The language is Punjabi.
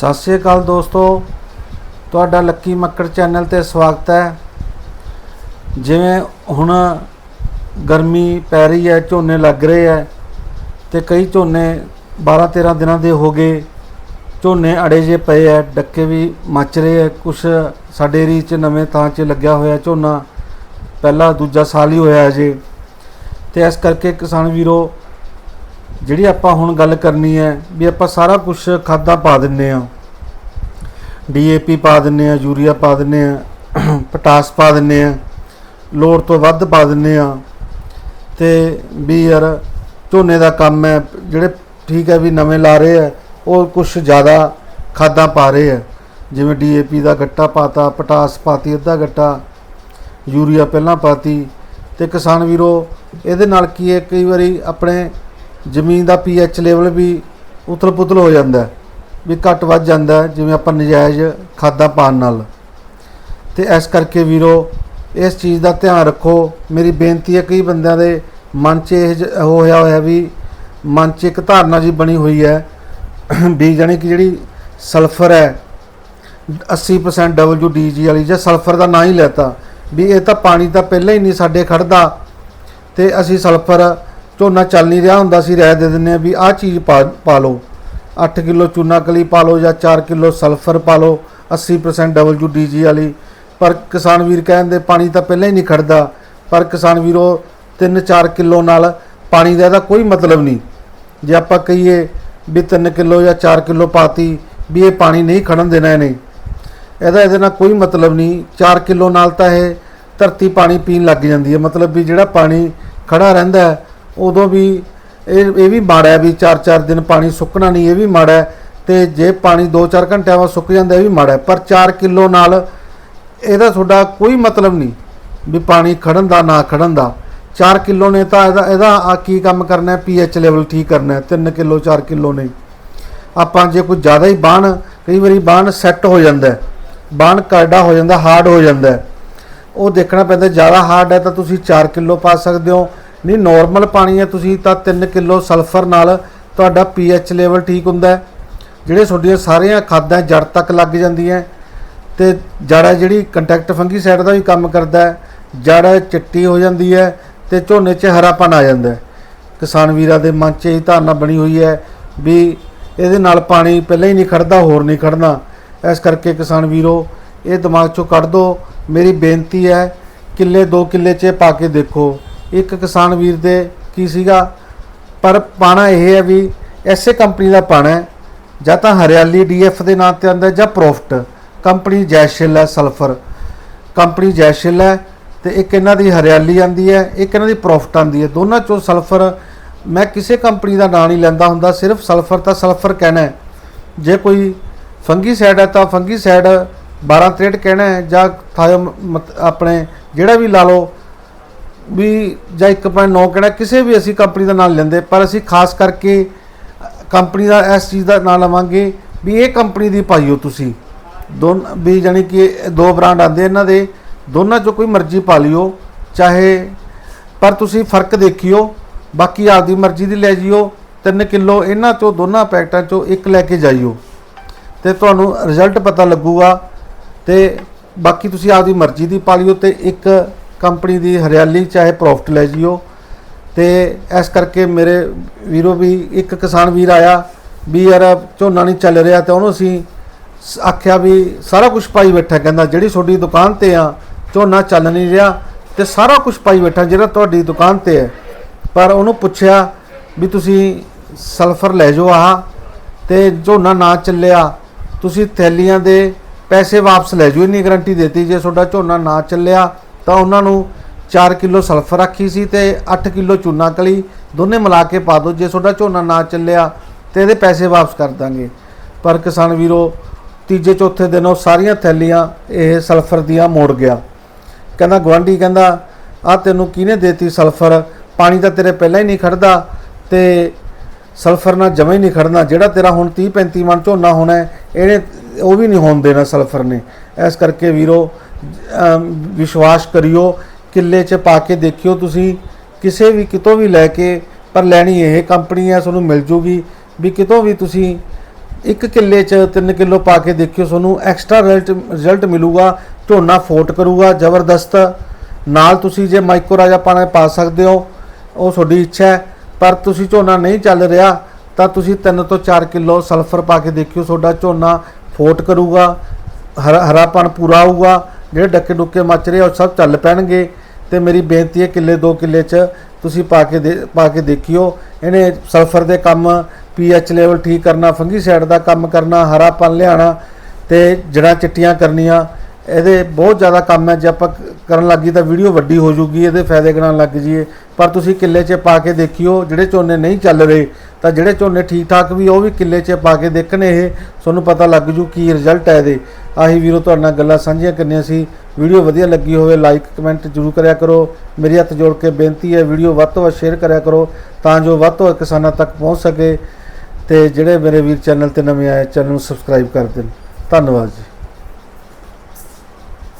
ਸਤਿ ਸ਼੍ਰੀ ਅਕਾਲ ਦੋਸਤੋ, ਤੁਹਾਡਾ ਲੱਕੀ ਮੱਕੜ ਚੈਨਲ ਤੇ ਸਵਾਗਤ ਹੈ। ਜਿਵੇਂ ਹੁਣ ਗਰਮੀ ਪੈ ਰਹੀ ਹੈ, ਝੋਨੇ ਲੱਗ ਰਹੇ ਹੈ ਤੇ ਕਈ ਝੋਨੇ 12 13 ਦਿਨਾਂ ਦੇ ਹੋ ਗਏ, ਝੋਨੇ ਅੜੇ ਜੇ ਪਏ ਹੈ, ਡੱਕੇ ਵੀ ਮੱਚ ਰਹੇ ਹੈ। ਕੁਛ ਸਾਡੇ ਏਰੀਏ 'ਚ ਨਵੇਂ ਥਾਂ 'ਚ ਲੱਗਿਆ ਹੋਇਆ ਝੋਨਾ, ਪਹਿਲਾ ਦੂਜਾ ਸਾਲ ਹੀ ਹੋਇਆ ਅਜੇ। ਜੇ ਤੇ ਇਸ ਕਰਕੇ ਕਿਸਾਨ ਵੀਰੋ ਜਿਹੜੀ ਆਪਾਂ ਹੁਣ ਗੱਲ ਕਰਨੀ ਹੈ ਵੀ ਆਪਾਂ ਸਾਰਾ ਕੁਝ ਖਾਦਾਂ ਪਾ ਦਿੰਨੇ ਆ ਡੀਏਪੀ ਪਾ ਦਿੰਨੇ ਆ ਯੂਰੀਆ ਪਾ ਦਿੰਨੇ ਆ ਪੋਟਾਸ ਪਾ ਦਿੰਨੇ ਆ ਲੋੜ ਤੋਂ ਵੱਧ ਪਾ ਦਿੰਨੇ ਆ ਤੇ ਵੀ ਯਾਰ ਝੋਨੇ ਦਾ ਕੰਮ ਹੈ, ਜਿਹੜੇ ਠੀਕ ਹੈ ਵੀ ਨਵੇਂ ਲਾ ਰਹੇ ਆ ਉਹ ਕੁਝ ਜ਼ਿਆਦਾ ਖਾਦਾਂ ਪਾ ਰਹੇ ਆ ਜਿਵੇਂ ਡੀਏਪੀ ਦਾ ਗੱਟਾ ਪਾਤਾ, ਪੋਟਾਸ ਪਾਤੀ, ਅੱਧਾ ਗੱਟਾ, ਯੂਰੀਆ ਪਹਿਲਾਂ ਪਾਤੀ। ਤੇ ਕਿਸਾਨ ਵੀਰੋ, ਇਹਦੇ ਨਾਲ ਕੀ ਹੈ, ਕਈ ਵਾਰੀ ਆਪਣੇ ਜ਼ਮੀਨ ਦਾ ਪੀਐਚ ਲੈਵਲ ਵੀ ਉਤਲ ਪੁਤਲ ਹੋ ਜਾਂਦਾ ਵੀ ਘਟ ਵੱਧ ਜਾਂਦਾ ਜਿਵੇਂ ਆਪਾਂ ਨਜਾਇਜ਼ ਖਾਦਾਂ ਪਾਣ ਨਾਲ। ਤੇ ਇਸ ਕਰਕੇ ਵੀਰੋ, ਇਸ ਚੀਜ਼ ਦਾ ਧਿਆਨ ਰੱਖੋ। ਮੇਰੀ ਬੇਨਤੀ ਹੈ ਕਈ ਬੰਦਿਆਂ ਦੇ ਮਨ 'ਚ ਇਹ ਜ- ਹੋਇਆ ਹੋਇਆ ਵੀ ਮਨ 'ਚ ਇੱਕ ਧਾਰਨਾ ਜੀ ਬਣੀ ਹੋਈ ਹੈ, ਵੀ ਜਾਣੀ ਕਿ ਜਿਹੜੀ ਸਲਫਰ ਹੈ 80% WDG ਵਾਲੀ ਜਾਂ ਸਲਫਰ ਦਾ ਨਾਂ ਹੀ ਲੈਤਾ, ਵੀ ਇਹ ਤਾਂ ਪਾਣੀ ਤਾਂ ਪਹਿਲਾਂ ਹੀ ਨਹੀਂ ਸਾਡੇ ਖੜਦਾ ਤੇ ਅਸੀਂ ਸਲਫਰ ਝੋਨਾ ਚੱਲ ਨਹੀਂ ਰਿਹਾ ਹੁੰਦਾ ਸੀ ਰਹਿ ਦੇ ਦਿੰਨੇ ਆ ਵੀ ਆਹ ਚੀਜ਼ ਪਾ ਪਾ ਲਓ। 8 ਕਿਲੋ ਚੂਨਾ ਕਲੀ ਪਾ ਲਓ ਜਾਂ 4 ਕਿਲੋ ਸਲਫਰ ਪਾ ਲਓ 80% WDG ਵਾਲੀ। ਪਰ ਕਿਸਾਨ ਵੀਰ ਕਹਿੰਦੇ ਪਾਣੀ ਤਾਂ ਪਹਿਲਾਂ ਹੀ ਨਹੀਂ ਖੜਦਾ। ਪਰ ਕਿਸਾਨ ਵੀਰੋ 3-4 ਕਿਲੋ ਨਾਲ ਪਾਣੀ ਦਾ ਇਹਦਾ ਕੋਈ ਮਤਲਬ ਨਹੀਂ। ਜੇ ਆਪਾਂ ਕਹੀਏ ਵੀ 3 ਕਿਲੋ ਜਾਂ 4 ਕਿਲੋ ਪਾਤੀ ਵੀ ਇਹ ਪਾਣੀ ਨਹੀਂ ਖੜਨ ਦੇਣਾ ਇਹਨੇ। ਇਹਦਾ ਇਹਦੇ ਨਾਲ ਕੋਈ ਮਤਲਬ ਨਹੀਂ। 4 ਕਿਲੋ ਨਾਲ ਤਾਂ ਇਹ ਧਰਤੀ ਪਾਣੀ ਪੀਣ ਲੱਗ ਜਾਂਦੀ ਹੈ। ਮਤਲਬ ਵੀ ਜਿਹੜਾ ਪਾਣੀ ਖੜਾ ਰਹਿੰਦਾ ਹੈ, ਉਦੋਂ ਵੀ ਇਹ ਇਹ ਵੀ ਮਾੜਾ ਵੀ 4-4 ਦਿਨ ਪਾਣੀ ਸੁੱਕਣਾ ਨਹੀਂ, ਇਹ ਵੀ ਮਾੜਾ ਹੈ। ਤੇ ਜੇ ਪਾਣੀ 2-4 ਘੰਟਿਆਂ ਬਾਅਦ ਸੁੱਕ ਜਾਂਦਾ, ਇਹ ਵੀ ਮਾੜਾ ਪਰ 4 ਕਿਲੋ ਨਾਲ ਇਹਦਾ ਤੁਹਾਡਾ ਕੋਈ ਮਤਲਬ ਨਹੀਂ ਵੀ ਪਾਣੀ ਖੜਨ ਦਾ, ਨਾ ਖੜਨ ਦਾ। 4 ਕਿਲੋ ਨੇ ਤਾਂ ਇਹਦਾ ਇਹਦਾ ਆ ਕੀ ਕੰਮ ਕਰਨਾ ਹੈ? ਪੀਐਚ ਲੈਵਲ ਠੀਕ ਕਰਨਾ ਹੈ। 3 ਕਿਲੋ 4 ਕਿਲੋ ਨੇ ਆਪਾਂ ਜੇ ਕੋਈ ਜ਼ਿਆਦਾ ਹੀ ਬਾਣ, ਕਈ ਵਾਰੀ ਬਾਣ ਸੈੱਟ ਹੋ ਜਾਂਦਾ ਹੈ। ਬਾਣ ਕਰੜਾ ਹੋ ਜਾਂਦਾ ਹਾਰਡ ਹੋ ਜਾਂਦਾ ਉਹ ਦੇਖਣਾ ਪੈਂਦਾ, ਜ਼ਿਆਦਾ ਹਾਰਡ ਹੈ ਤਾਂ ਤੁਸੀਂ 4 ਕਿਲੋ ਪਾ ਸਕਦੇ ਹੋ। ਨਹੀਂ ਨਾਰਮਲ ਪਾਣੀ ਹੈ, ਤੁਸੀਂ ਤਾਂ 3 ਕਿਲੋ ਸਲਫਰ ਨਾਲ ਤੁਹਾਡਾ ਪੀਐਚ ਲੈਵਲ ਠੀਕ ਹੁੰਦਾ ਹੈ। ਜਿਹੜੇ ਤੁਹਾਡੀਆਂ ਸਾਰੀਆਂ ਖਾਦਾਂ ਜੜ ਤੱਕ ਲੱਗ ਜਾਂਦੀਆਂ ਤੇ ਜੜ ਜਿਹੜੀ ਕੰਟੈਕਟ ਫੰਗੀਸਾਈਡ ਦਾ ਵੀ ਕੰਮ ਕਰਦਾ ਹੈ। ਜੜ ਚਿੱਟੀ ਹੋ ਜਾਂਦੀ ਹੈ ਤੇ ਝੋਨੇ 'ਚ ਹਰਾਪਨ ਆ ਜਾਂਦਾ ਕਿਸਾਨ ਵੀਰਾਂ ਦੇ ਮਨ 'ਚ ਇਹ ਧਾਰਨਾ ਬਣੀ ਹੋਈ ਹੈ ਵੀ ਇਹਦੇ ਨਾਲ ਪਾਣੀ ਪਹਿਲਾਂ ਹੀ ਨਹੀਂ ਖੜਦਾ, ਹੋਰ ਨਹੀਂ ਖੜਨਾ। ਇਸ ਕਰਕੇ ਕਿਸਾਨ ਵੀਰੋ, ਇਹ ਦਿਮਾਗ 'ਚੋਂ ਕੱਢ ਦਿਓ ਮੇਰੀ ਬੇਨਤੀ ਹੈ, ਕਿੱਲੇ 2 ਕਿੱਲੇ 'ਚ ਪਾ ਕੇ ਦੇਖੋ। ਇੱਕ ਕਿਸਾਨ ਵੀਰ ਦੇ ਕੀ ਸੀਗਾ? ਪਰ ਪਾਣਾ ਇਹ ਹੈ ਵੀ ਐਸੇ ਕੰਪਨੀ ਦਾ ਪਾਣਾ ਹੈ, ਜਾਂ ਤਾਂ ਹਰਿਆਲੀ ਡੀਐਫ ਦੇ ਨਾਂ ਤੇ ਆਉਂਦਾ ਜਾਂ ਪ੍ਰੋਫਟ। ਕੰਪਨੀ ਜੈਸ਼ਿਲ ਹੈ, ਸਲਫਰ। ਕੰਪਨੀ ਜੈਸ਼ਿਲ ਹੈ ਤੇ ਇੱਕ ਇਹਨਾਂ ਦੀ ਹਰਿਆਲੀ ਆਂਦੀ ਹੈ, ਇੱਕ ਇਹਨਾਂ ਦੀ ਪ੍ਰੋਫਟ ਆਂਦੀ ਹੈ। ਦੋਨਾਂ ਚੋਂ ਸਲਫਰ, ਮੈਂ ਕਿਸੇ ਕੰਪਨੀ ਦਾ ਨਾਂ ਨਹੀਂ ਲੈਂਦਾ ਹੁੰਦਾ, ਸਿਰਫ ਸਲਫਰ ਤਾਂ ਸਲਫਰ ਕਹਿਣਾ ਹੈ। ਜੇ ਕੋਈ ਫੰਗੀਸਾਈਡ ਹੈ ਤਾਂ ਫੰਗੀਸਾਈਡ 1263 ਕਹਿਣਾ ਹੈ, ਜਾਂ ਥਾਇਓ ਮਤ- ਆਪਣੇ ਜਿਹੜਾ ਵੀ ਲਾ ਲਓ ਵੀ ਜਾਂ 1.9 ਕਿਹੜਾ, ਕਿਸੇ ਵੀ ਅਸੀਂ ਕੰਪਨੀ ਦਾ ਨਾਮ ਲੈਂਦੇ, ਪਰ ਅਸੀਂ ਖਾਸ ਕਰਕੇ ਕੰਪਨੀ ਦਾ ਇਸ ਚੀਜ਼ ਦਾ ਨਾਮ ਲਵਾਂਗੇ ਵੀ ਇਹ ਕੰਪਨੀ ਦੀ ਪਾਈਓ ਤੁਸੀਂ। ਦੋ ਵੀ ਜਾਨੀ ਕਿ ਦੋ ਬ੍ਰਾਂਡ ਆਂਦੇ ਇਹਨਾਂ ਦੇ, ਦੋਨਾਂ ਚੋਂ ਕੋਈ ਮਰਜ਼ੀ ਪਾ ਲਿਓ, ਚਾਹੇ ਪਰ ਤੁਸੀਂ ਫ਼ਰਕ ਦੇਖਿਓ, ਬਾਕੀ ਆਪਦੀ ਮਰਜ਼ੀ ਦੀ ਲੈ ਜਿਓ 3 ਕਿਲੋ ਇਹਨਾਂ ਚੋਂ ਦੋਨਾਂ ਪੈਕਟਾਂ ਚੋਂ ਇੱਕ ਲੈ ਕੇ ਜਾਈਓ ਤੇ ਤੁਹਾਨੂੰ ਰਿਜ਼ਲਟ ਪਤਾ ਲੱਗੂਗਾ, ਤੇ ਬਾਕੀ ਤੁਸੀਂ ਆਪਦੀ ਮਰਜ਼ੀ ਦੀ ਪਾ ਲਿਓ ਤੇ ਇੱਕ ਕੰਪਨੀ ਦੀ ਹਰਿਆਲੀ ਚਾਹੇ ਪ੍ਰੋਫਿਟ ਲੈ ਜਿਓ। ਤੇ ਇਸ ਕਰਕੇ ਮੇਰੇ ਵੀਰੋ ਵੀ ਇੱਕ ਕਿਸਾਨ ਵੀਰ ਆਇਆ ਵੀ ਯਾਰ ਝੋਨਾ ਨਹੀਂ ਚੱਲ ਰਿਹਾ ਤੇ ਉਹਨੂੰ ਅਸੀਂ ਸ- ਆਖਿਆ ਵੀ ਸਾਰਾ ਕੁਝ ਪਾਈ ਬੈਠਾ ਕਹਿੰਦਾ ਜਿਹੜੀ ਤੁਹਾਡੀ ਦੁਕਾਨ ਤੇ ਆ, ਝੋਨਾ ਚੱਲ ਨਹੀਂ ਰਿਹਾ ਤੇ ਸਾਰਾ ਕੁਝ ਪਾਈ ਬੈਠਾ ਜਿਹੜਾ ਤੁਹਾਡੀ ਦੁਕਾਨ ਤੇ ਹੈ। ਪਰ ਉਹਨੂੰ ਪੁੱਛਿਆ ਵੀ ਤੁਸੀਂ ਸਲਫਰ ਲੈ ਜਾਓ ਆਹ ਤੇ ਝੋਨਾ ਨਾ ਚੱਲਿਆ, ਤੁਸੀਂ ਥੈਲੀਆਂ ਦੇ ਪੈਸੇ ਵਾਪਸ ਲੈ ਜਾਓ। ਇੰਨੀ ਗਰੰਟੀ ਦਿੱਤੀ ਜੇ ਤੁਹਾਡਾ ਝੋਨਾ ਨਾ ਚੱਲਿਆ ਤਾਂ ਉਹਨਾਂ ਨੂੰ 4 ਕਿਲੋ ਸਲਫਰ ਰੱਖੀ ਸੀ ਤੇ 8 ਕਿਲੋ ਚੂਨਾ ਕਲੀ ਦੋਨੇ ਮਿਲਾ ਕੇ ਪਾ ਦਿਓ ਜੇ ਤੁਹਾਡਾ ਝੋਨਾ ਨਾ ਚੱਲਿਆ ਤੇ ਇਹਦੇ ਪੈਸੇ ਵਾਪਸ ਕਰ ਦਾਂਗੇ। ਪਰ ਕਿਸਾਨ ਵੀਰੋ, ਤੀਜੇ ਚੌਥੇ ਦਿਨ ਉਹ ਸਾਰੀਆਂ ਥੈਲੀਆਂ, ਇਹ ਸਲਫਰ ਦੀਆਂ ਮੋੜ ਗਿਆ। ਕਹਿੰਦਾ ਗਵਾਂਢੀ ਕਹਿੰਦਾ ਆ ਤੈਨੂੰ ਕਿਹਨੇ ਦੇਤੀ ਸਲਫਰ? ਪਾਣੀ ਤਾਂ ਤੇਰੇ ਪਹਿਲਾਂ ਹੀ ਨਹੀਂ ਖੜਦਾ ਤੇ ਸਲਫਰ ਨਾਲ ਜਮਾ ਹੀ ਨਹੀਂ ਖੜਨਾ। ਜਿਹੜਾ ਤੇਰਾ ਹੁਣ 30 35 ਮਣ ਝੋਨਾ ਹੋਣਾ ਇਹਨੇ ਉਹ ਵੀ ਨਹੀਂ ਹੋਣ ਦੇਣਾ ਸਲਫਰ ਨੇ। ਇਸ ਕਰਕੇ ਵੀਰੋ ਵਿਸ਼ਵਾਸ ਕਰਿਓ, ਕਿੱਲੇ 'ਚ ਪਾ ਕੇ ਦੇਖਿਓ ਤੁਸੀਂ, ਕਿਸੇ ਵੀ ਕਿਤੋਂ ਵੀ ਲੈ ਕੇ, ਪਰ ਲੈਣੀ ਇਹ ਕੰਪਨੀ ਹੈ, ਤੁਹਾਨੂੰ ਮਿਲ ਜੂਗੀ, ਵੀ ਕਿਤੋਂ ਵੀ ਤੁਸੀਂ ਇੱਕ ਕਿੱਲੇ 'ਚ 3 ਕਿਲੋ ਪਾ ਕੇ ਦੇਖਿਓ, ਤੁਹਾਨੂੰ ਐਕਸਟਰਾ ਰਿਜ਼ਲਟ ਰਿਜ਼ਲਟ ਮਿਲੂਗਾ, ਝੋਨਾ ਫੋਟ ਕਰੂਗਾ, ਜ਼ਬਰਦਸਤ। ਨਾਲ ਤੁਸੀਂ ਜੇ ਮਾਈਕੋ ਰਾਜਾ ਪਾਣਾ ਪਾ ਸਕਦੇ ਹੋ, ਉਹ ਤੁਹਾਡੀ ਇੱਛਾ ਹੈ, ਪਰ ਤੁਸੀਂ ਝੋਨਾ ਨਹੀਂ ਚੱਲ ਰਿਹਾ, ਤਾਂ ਤੁਸੀਂ 3 ਤੋਂ 4 ਕਿਲੋ ਸਲਫਰ ਪਾ ਕੇ ਦੇਖਿਓ, ਤੁਹਾਡਾ ਝੋਨਾ ਫੋਟ ਕਰੂਗਾ ਹਰਾ ਹਰਾਪਣ ਪੂਰਾ ਹੋਊਗਾ ਜਿਹੜੇ ਡੱਕੇ ਡੁੱਕੇ ਮੱਚ ਰਹੇ ਆ, ਉਹ ਸਭ ਚੱਲ ਪੈਣਗੇ। ਤੇ ਮੇਰੀ ਬੇਨਤੀ ਹੈ ਕਿੱਲੇ 2 ਕਿੱਲੇ 'ਚ ਤੁਸੀਂ ਪਾ ਕੇ ਦੇ ਪਾ ਕੇ ਦੇਖਿਓ। ਇਹਨੇ ਸਲਫਰ ਦੇ ਕੰਮ ਪੀਐਚ ਲੈਵਲ ਠੀਕ ਕਰਨਾ ਫੰਗੀਸਾਈਡ ਦਾ ਕੰਮ ਕਰਨਾ ਹਰਾਪਣ ਲਿਆਣਾ ਤੇ ਜੜਾਂ ਚਿੱਟੀਆਂ ਕਰਨੀਆਂ। ਇਹਦੇ ਬਹੁਤ ਜ਼ਿਆਦਾ ਕੰਮ ਹੈ, ਜੇ ਆਪਾਂ ਕ- ਕਰਨ ਲੱਗੀ ਤਾਂ ਵੀਡੀਓ ਵੱਡੀ ਹੋ ਜੂਗੀ, ਇਹਦੇ ਫਾਇਦੇ ਗਿਣਨ ਲੱਗ ਜਾਈਏ। ਪਰ ਤੁਸੀਂ ਕਿੱਲੇ 'ਚ ਪਾ ਕੇ ਦੇਖਿਓ, ਜਿਹੜੇ ਝੋਨੇ ਨਹੀਂ ਚੱਲ ਰਹੇ, ਤਾਂ ਜਿਹੜੇ ਝੋਨੇ ਠੀਕ ਠਾਕ ਵੀ, ਉਹ ਵੀ ਕਿੱਲੇ 'ਚ ਪਾ ਕੇ ਦੇਖਣੇ ਇਹ, ਤੁਹਾਨੂੰ ਪਤਾ ਲੱਗ ਜੂ ਕੀ ਰਿਜ਼ਲਟ ਹੈ ਇਹਦੇ। ਆਹੀ ਵੀਰੋ, ਤੁਹਾਡੇ ਨਾਲ ਗੱਲਾਂ ਸਾਂਝੀਆਂ ਕਰਨੀਆਂ ਸੀ। ਵੀਡੀਓ ਵਧੀਆ ਲੱਗੀ ਹੋਵੇ ਲਾਈਕ ਕਮੈਂਟ ਜ਼ਰੂਰ ਕਰਿਆ ਕਰੋ। ਮੇਰੀ ਹੱਥ ਜੋੜ ਕੇ ਬੇਨਤੀ ਹੈ, ਵੀਡੀਓ ਵੱਧ ਤੋਂ ਵੱਧ ਸ਼ੇਅਰ ਕਰਿਆ ਕਰੋ, ਤਾਂ ਜੋ ਵੱਧ ਤੋਂ ਵੱਧ ਕਿਸਾਨਾਂ ਤੱਕ ਪਹੁੰਚ ਸਕੇ। ਤੇ ਜਿਹੜੇ ਮੇਰੇ ਵੀਰ ਚੈਨਲ ਤੇ ਨਵੇਂ ਆਏ, ਚੈਨਲ ਨੂੰ ਸਬਸਕ੍ਰਾਈਬ ਕਰ ਦੇਣ। ਧੰਨਵਾਦ ਜੀ।